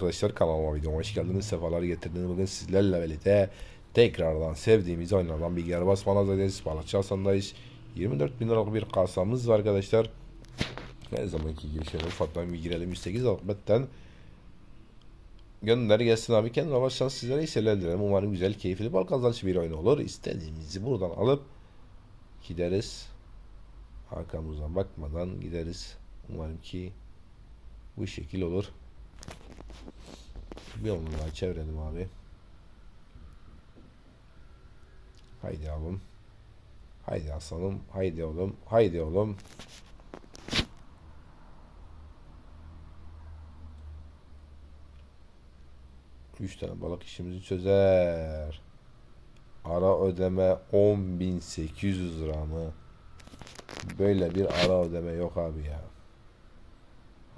Arkadaşlar kanalıma videoma hoş geldiniz. Sefalar getirdiniz. Bugün sizlerle birlikte tekrardan sevdiğimiz oyunlardan bilgiler basmanızdayız. Balıkçı Hasan'dayız. 24 bin liralık bir kasamız var arkadaşlar. Her zamanki gibi şöyle ufaktan bir girelim. 108 Ahmet'ten gönder gelsin abi. Kendine başlayan sizlere iyi seyirler dilerim. Umarım güzel, keyifli, bal kazançlı bir oyun olur. İstediğimizi buradan alıp gideriz. Arkamıza bakmadan gideriz. Umarım ki bu şekil olur. Bir onu daha çevirelim abi. Haydi oğlum. Haydi aslanım. Haydi oğlum. Haydi oğlum. Üç tane balık işimizi çözer. Ara ödeme 10.800 lira mı? Böyle bir ara ödeme yok abi ya.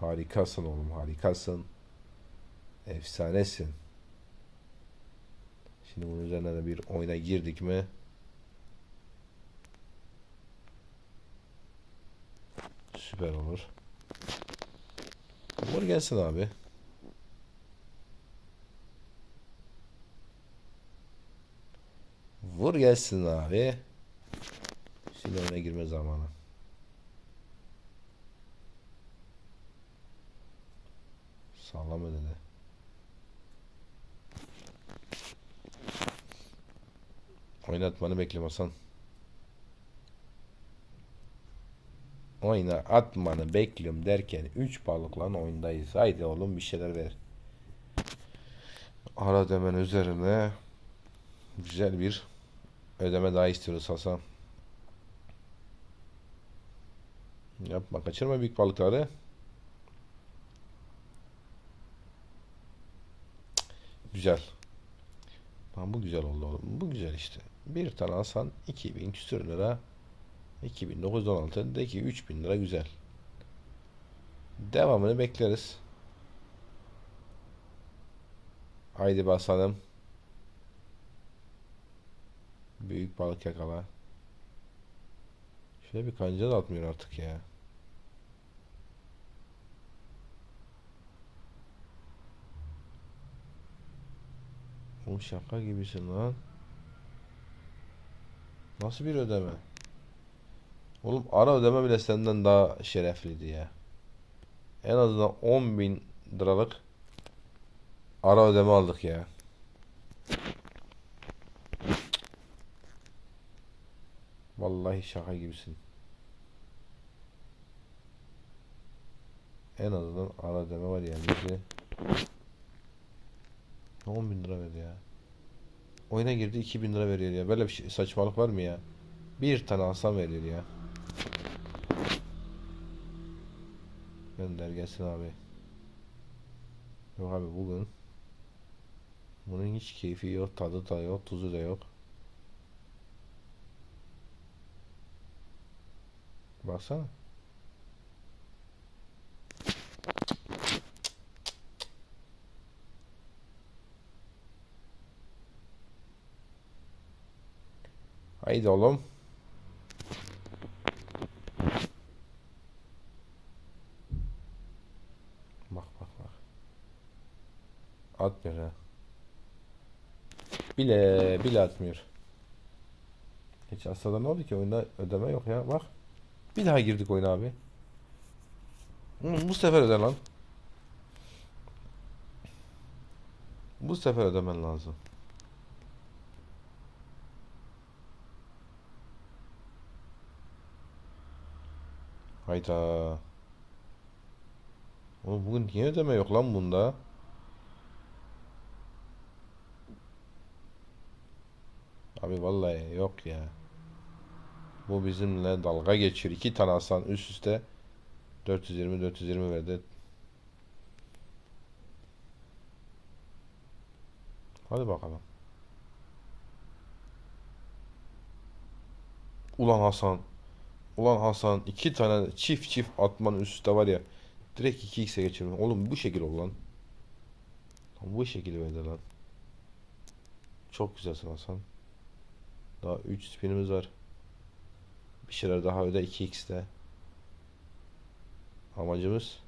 Harikasın oğlum harikasın. Efsanesin. Şimdi bunun üzerine de bir oyuna girdik mi? Süper olur. Vur gelsin abi. Vur gelsin abi. Şimdi oyuna girme zamanı. Sağlam ödedi. Oynatmanı bekliyorum Hasan. Oyna atmanı bekliyorum derken 3 balıkla oyundayız. Haydi oğlum bir şeyler ver. Ara demen üzerine güzel bir ödeme daha istiyoruz Hasan. Yapma kaçırma büyük balıkları. Güzel. Lan bu güzel oldu oğlum. Bu güzel işte. Bir tane alsan 2000 küsür lira. 2916 de ki 3000 lira güzel. Devamını bekleriz. Haydi basalım. Büyük balık yakala. Şöyle bir kanca da atmıyor artık ya. Oğlum şaka gibisin lan. Nasıl bir ödeme? Oğlum ara ödeme bile senden daha şerefliydi ya. En azından 10 bin liralık ara ödeme aldık ya. Vallahi şaka gibisin. En azından ara ödeme var yani. Bizi 10 bin lira verdi ya. Oyuna girdi 2000 lira veriyor ya. Böyle bir şey, saçmalık var mı ya? Bir tane alsam veriyor ya. Gönder gelsin abi. Yok abi bugün bunun hiç keyfi yok, tadı da yok, tuzu da yok. Baksana. Haydi oğlum. Bak bak bak. Atmıyor ha. Bile bile atmıyor. Hiç aslında ne oldu ki oyunda ödeme yok ya bak. Bir daha girdik oyuna abi. Bu sefer öde lan. Bu sefer ödemen lazım. Hayda. Oğlum bugün niye ödeme yok lan bunda? Abi vallahi yok ya. Bu bizimle dalga geçiyor. İki tane Hasan üst üste 420 420 verdi. Hadi bakalım. Ulan Hasan. Ulan Hasan iki tane çift çift atman üst üste var ya. Direkt 2x'e geçirme. Oğlum bu şekil ol lan. Lan Bu şekil verdi lan. Çok güzelsin Hasan. Daha 3 spinimiz var. Bir şeyler daha öde 2x'te. Amacımız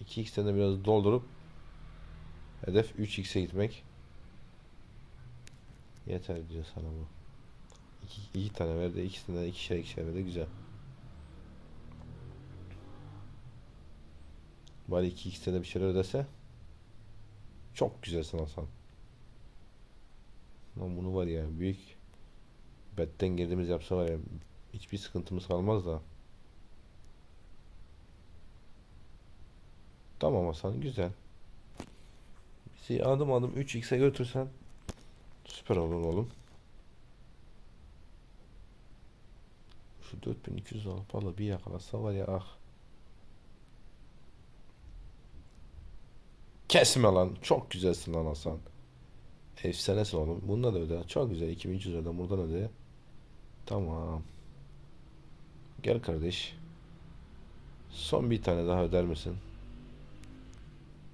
2x'ten de biraz doldurup Hedef 3x'e gitmek. Yeter diyor sana bu. İki, iki tane verdi. İkisinden ikişer ikişer verdi. Güzel. Bari 2x'te de bir şeyler ödese. Çok güzelsin Hasan. Lan bunu var ya büyük betten girdiğimiz yapsa var ya hiçbir sıkıntımız kalmaz da. Tamam Hasan güzel. Bizi adım adım 3x'e götürsen süper olur oğlum. Şu 4200 alıp alıp bir yakalasa var ya ah. Kesme lan. Çok güzelsin lan Hasan. Efsanesin oğlum. Bunda da öde. Çok güzel. 2300 öde. Buradan öde. Tamam. Gel kardeş. Son bir tane daha öder misin?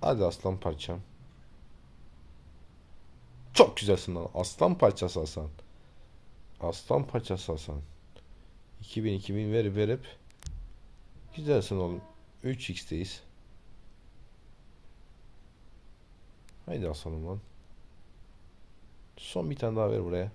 Hadi aslan parçam. Çok güzelsin lan. Aslan parçası Hasan. Aslan parçası Hasan. 2000 2000 verip verip güzelsin oğlum. 3x'teyiz. Haydi Hasan'ım lan. Son bir tane daha ver buraya.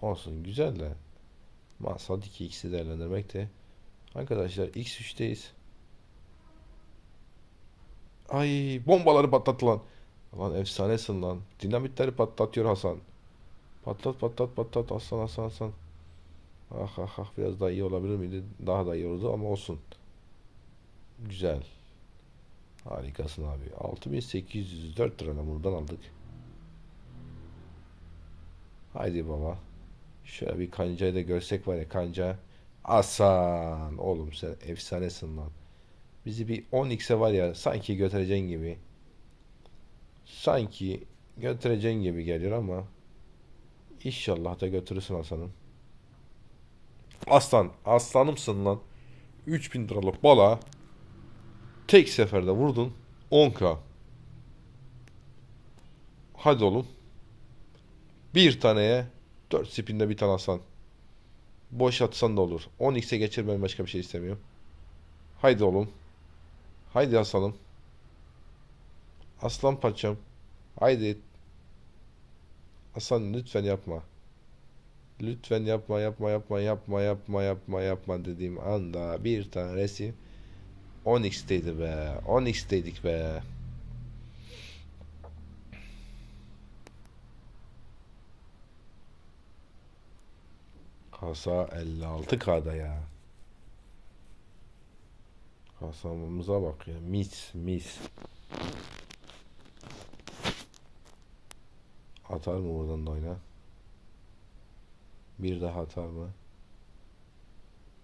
Olsun güzel de. Masal 2x'i değerlendirmek de. Arkadaşlar x3'teyiz. Ay bombaları patlat lan. Lan efsanesin lan. Dinamitleri patlatıyor Hasan. Patlat patlat patlat Hasan Hasan Hasan. Ah ah ah biraz daha iyi olabilir miydi? Daha da iyi olurdu ama olsun. Güzel. Harikasın abi. 6804 liradan buradan aldık. Haydi baba. Şöyle bir kancayı da görsek var ya kanca. Asan. Oğlum sen efsanesin lan. Bizi bir 10x'e var ya sanki götüreceksin gibi. Sanki götüreceksin gibi geliyor ama İnşallah da götürürsün Hasan'ım. Aslan. Aslanımsın lan. 3000 liralık bala tek seferde vurdun 10k. Hadi oğlum. Bir taneye 4 spinde bir tane Hasan. Boş atsan da olur. 10x'e geçir ben başka bir şey istemiyorum. Haydi oğlum. Haydi Hasan'ım. Aslan parçam. Haydi. Hasan lütfen yapma. Lütfen yapma yapma yapma yapma yapma yapma yapma dediğim anda bir tane resim 10x'teydi be. 10x'teydik be. Kasa 56K'da ya. Kasamıza bak ya. Mis mis. Atar mı buradan da oyna? Bir daha atar mı?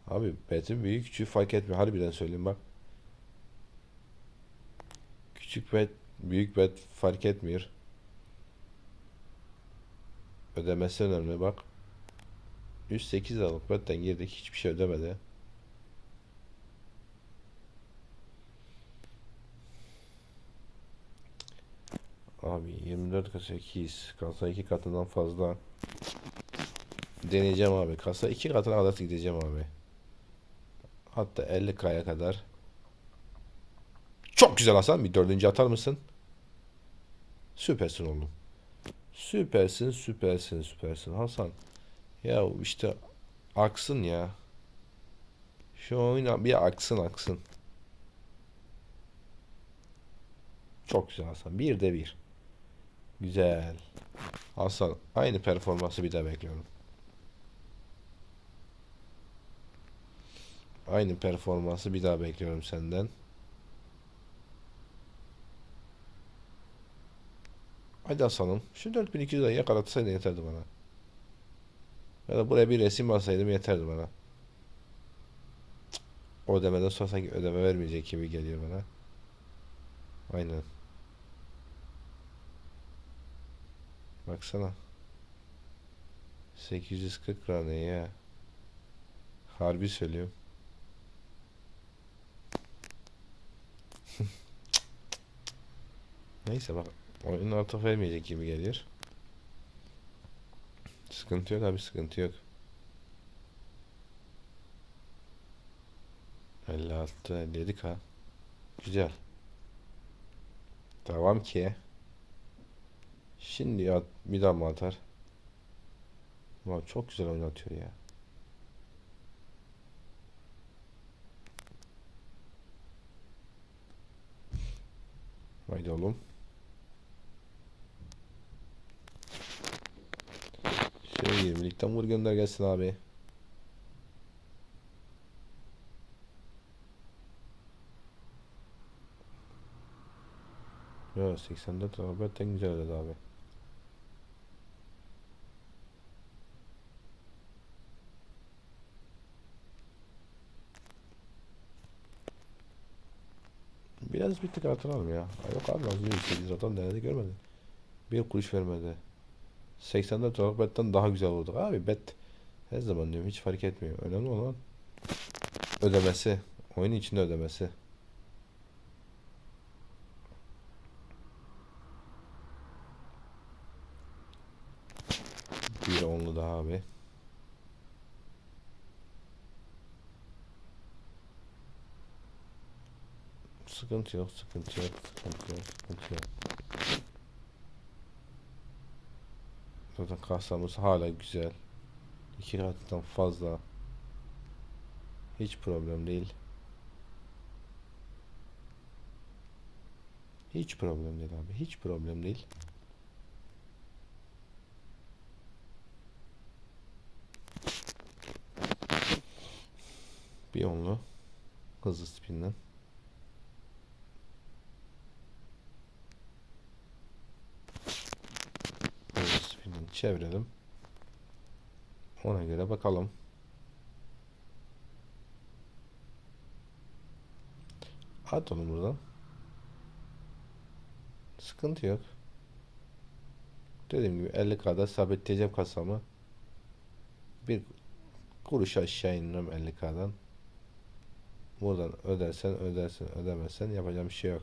Abi betin büyük küçüğü fark etmiyor. Harbiden söyleyeyim bak. Küçük bet, büyük bet fark etmiyor. Ödemesi önemli bak. 108 liralık betten girdik. Hiçbir şey ödemedi. Abi 24 kasa 8 kasa 2 katından fazla deneyeceğim abi. Kasa 2 katına kadar gideceğim abi. Hatta 50k'ya kadar. Çok güzel Hasan. Bir dördüncü atar mısın? Süpersin oğlum. Süpersin, süpersin, süpersin Hasan. Ya işte aksın ya. Şu oyuna bir aksın aksın. Çok güzel Hasan. Bir de bir. Güzel. Hasan aynı performansı bir daha bekliyorum. Aynı performansı bir daha bekliyorum senden. Hadi Hasan'ım. Şu 4200 lirayı yakalatsaydın yeterdi bana. Ya da buraya bir resim alsaydım yeterdi bana. Cık. Ödemeden sonra sanki ödeme vermeyecek gibi geliyor bana. Aynen. Baksana. 840 lira ne ya? Harbi söylüyorum. Neyse bak oyun artık vermeyecek gibi geliyor. Sıkıntı yok abi sıkıntı yok. 56 57 ka. Güzel. Devam ki. Şimdi at, bir daha mı atar? Ulan çok güzel oynatıyor ya. Haydi oğlum. Şöyle 20'likten vur gönder gelsin abi. Ya 84 Robert'ten güzel ödedi abi. Biraz bir tık artıralım ya. Ay Yok abi az önce 8 zaten denedi görmedi. Bir kuruş vermedi. 84 Robert'ten daha güzel vurduk abi. Bet her zaman diyorum hiç fark etmiyor. Önemli olan ödemesi. Oyun içinde ödemesi. Bir onlu daha abi. Sıkıntı yok, sıkıntı yok, sıkıntı yok, sıkıntı yok. Zaten kasamız hala güzel. İki katından fazla. Hiç problem değil. Hiç problem değil abi. Hiç problem değil. Bir onlu. Hızlı spinden. Hızlı spinden çevirelim. Ona göre bakalım. At onu buradan. Sıkıntı yok. Dediğim gibi 50k'da sabitleyeceğim kasamı. Bir kuruş aşağı inmem 50k'dan. Buradan ödersen ödersen ödemezsen yapacağım bir şey yok.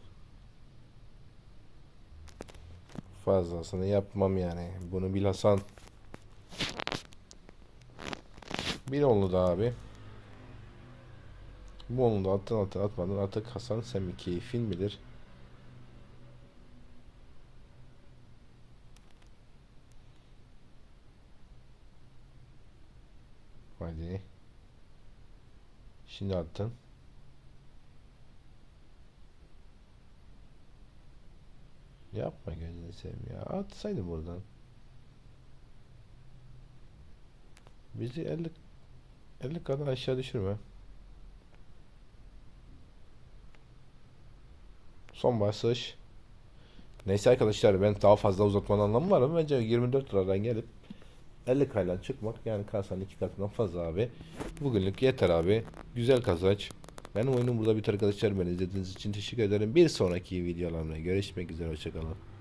Fazlasını yapmam yani. Bunu bil Hasan. Bir onlu da abi. Bu onlu da attın attın atmadın artık Hasan sen bir keyfin bilir. Hadi. Şimdi attın. Yapma gözünü seveyim ya. Atsaydın buradan. Bizi 50 50 kadar aşağı düşürme. Son basış. Neyse arkadaşlar ben daha fazla uzatmanın anlamı var ama bence 24 liradan gelip 50 kaylan çıkmak yani kasanın iki katından fazla abi. Bugünlük yeter abi. Güzel kazanç. Benim oyunum burada biter arkadaşlar. Beni izlediğiniz için teşekkür ederim. Bir sonraki videolarımda görüşmek üzere. Hoşçakalın.